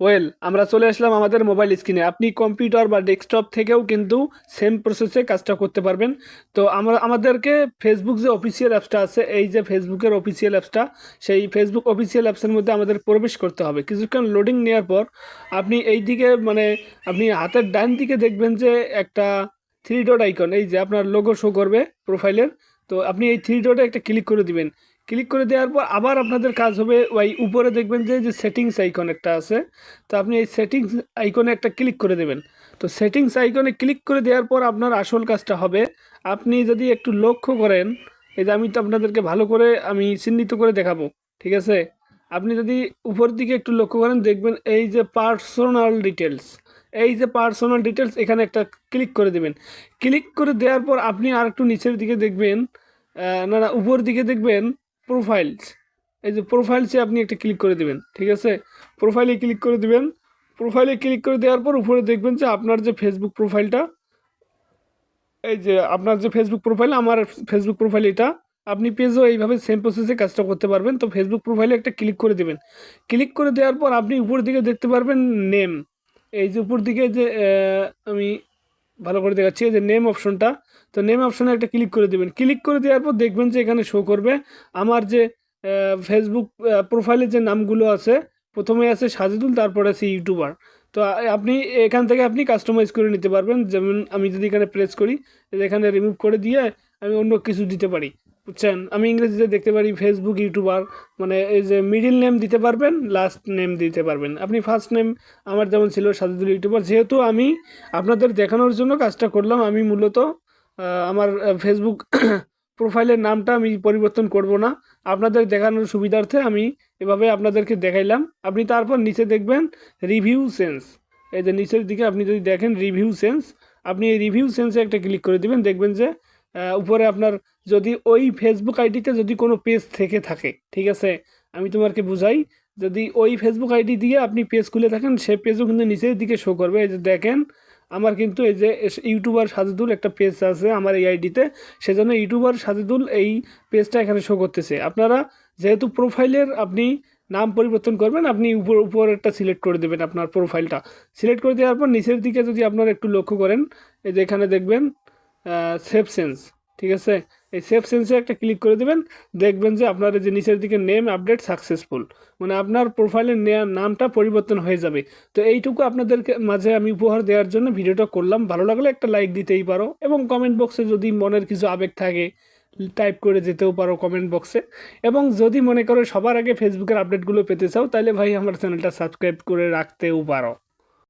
Well, আমরা চলে আসলাম আমাদের মোবাইল স্ক্রিনে। আপনি কম্পিউটার বা ডেস্কটপ থেকেও কিন্তু সেম প্রসেসে কাজটা করতে পারবেন। তো আমরা, আমাদেরকে ফেসবুক যে অফিসিয়াল অ্যাপসটা আছে, এই যে ফেসবুকের অফিসিয়াল অ্যাপসটা সেই ফেসবুক অফিসিয়াল অ্যাপসের মধ্যে আমাদের প্রবেশ করতে হবে। কিছুক্ষণ লোডিং নেওয়ার পর আপনি এই দিকে মানে আপনি হাতের ডান দিকে দেখবেন যে একটা থ্রি ডট আইকন এই যে আপনার লোগো শো করবে প্রোফাইলের তো আপনি এই থ্রি ডটে একটা ক্লিক করে দিবেন। ক্লিক করে দেওয়ার পর আবার আপনাদের কাজ হবে ওই উপরে দেখবেন যে যে সেটিংস আইকন একটা আছে। তো আপনি এই সেটিংস আইকনে একটা ক্লিক করে দেবেন। তো সেটিংস আইকনে ক্লিক করে দেওয়ার পর আপনার আসল কাজটা হবে। আপনি যদি একটু লক্ষ্য করেন, এই যে আমি তো আপনাদেরকে ভালো করে আমি চিহ্নিত করে দেখাবো, ঠিক আছে? আপনি যদি উপর দিকে একটু লক্ষ্য করেন, দেখবেন এই যে পার্সোনাল ডিটেলস এই যে পার্সোনাল ডিটেলস এখানে একটা ক্লিক করে দেবেন। ক্লিক করে দেওয়ার পর আপনি আর একটু নিচের দিকে দেখবেন না না উপর দিকে দেখবেন প্রোফাইলস এই যে প্রোফাইলসে আপনি একটা ক্লিক করে দেবেন, ঠিক আছে? প্রোফাইলে ক্লিক করে দেবেন। প্রোফাইলে ক্লিক করে দেওয়ার পর উপরে দেখবেন যে আপনার যে ফেসবুক প্রোফাইলটা এই যে আপনার যে ফেসবুক প্রোফাইল আমার ফেসবুক প্রোফাইল এটা, আপনি পেজও এইভাবে সেম প্রসেসে কাজটা করতে পারবেন। তো ফেসবুক প্রোফাইলে একটা ক্লিক করে দেবেন। ক্লিক করে দেওয়ার পর আপনি উপর দিকে দেখতে পারবেন নেম এই যে উপর দিকে যে আমি ভালো করে দেখাচ্ছি, এই যে নেম অপশনটা তো নেম অপশনে একটা ক্লিক করে দেবেন। ক্লিক করে দেওয়ার পর দেখবেন যে এখানে শো করবে। আমার যে ফেসবুক প্রোফাইলে যে নামগুলো আছে, প্রথমে আছে সাজিদুল, তারপরে আছে ইউটিউবার। তো আপনি এখান থেকে আপনি কাস্টমাইজ করে নিতে পারবেন। যেমন আমি যদি এখানে প্রেস করি, এখানে রিমুভ করে দিয়ে আমি অন্য কিছু দিতে পারি। বুঝছেন? আমি ইংরেজিতে দেখতে পারি ফেসবুক ইউটিউবার মানে এই যে মিডিল নেম দিতে পারবেন লাস্ট নেম দিতে পারবেন। আপনি ফার্স্ট নেম আমার যেমন ছিল সাজিদুল ইউটিউবার, যেহেতু আমি আপনাদের দেখানোর জন্য কাজটা করলাম, আমি মূলত আমার ফেসবুক প্রোফাইলের নামটা আমি পরিবর্তন করব না। আপনাদের দেখানোর সুবিধার্থে আমি এভাবে আপনাদেরকে দেখাইলাম। আপনি তারপর নিচে দেখবেন রিভিউ সেন্স এই যে নিচের দিকে আপনি যদি দেখেন রিভিউ সেন্স আপনি এই রিভিউ সেন্সে একটা ক্লিক করে দিবেন, দেখবেন যে উপরে আপনার যদি ওই ফেসবুক আইডিতে যদি কোনো পেজ থেকে থাকে, ঠিক আছে? আমি তোমাকে বুঝাই, যদি ওই ফেসবুক আইডি দিয়ে আপনি পেজ খুলে থাকেন, সে পেজও কিন্তু নিচের দিকে শো করবে। এই যে দেখেন, আমার কিন্তু এই যে ইউটিউবার সাজিদুল একটা পেজ আছে আমার এই আইডিতে সেজন্য ইউটিউবার সাজিদুল এই পেজটা এখানে শো করতেছে। আপনারা যেহেতু প্রোফাইলের আপনি নাম পরিবর্তন করবেন, আপনি উপর, উপরেরটা সিলেক্ট করে দেবেন আপনার প্রোফাইলটা সিলেক্ট করে দেওয়ার পর নিচের দিকে যদি আপনারা একটু লক্ষ্য করেন, এই যে এখানে দেখবেন সেফ সেন্স ঠিক আছে? এই সেফ সেন্সে একটা ক্লিক করে দেবেন, দেখবেন যে আপনার যে নিচের দিকে নেম আপডেট সাকসেসফুল মানে আপনার প্রোফাইলের নামটা পরিবর্তন হয়ে যাবে। তো এইটুকু আপনাদেরকে মাঝে আমি উপহার দেওয়ার জন্য ভিডিওটা করলাম। ভালো লাগলে একটা লাইক দিতেই পারো এবং কমেন্ট বক্সে যদি মনের কিছু আবেগ থাকে টাইপ করে যেতেও পারো কমেন্ট বক্সে এবং যদি মনে করো সবার আগে ফেসবুকের আপডেটগুলো পেতে চাও, তাহলে ভাই আমার চ্যানেলটা সাবস্ক্রাইব করে রাখতেও পারো।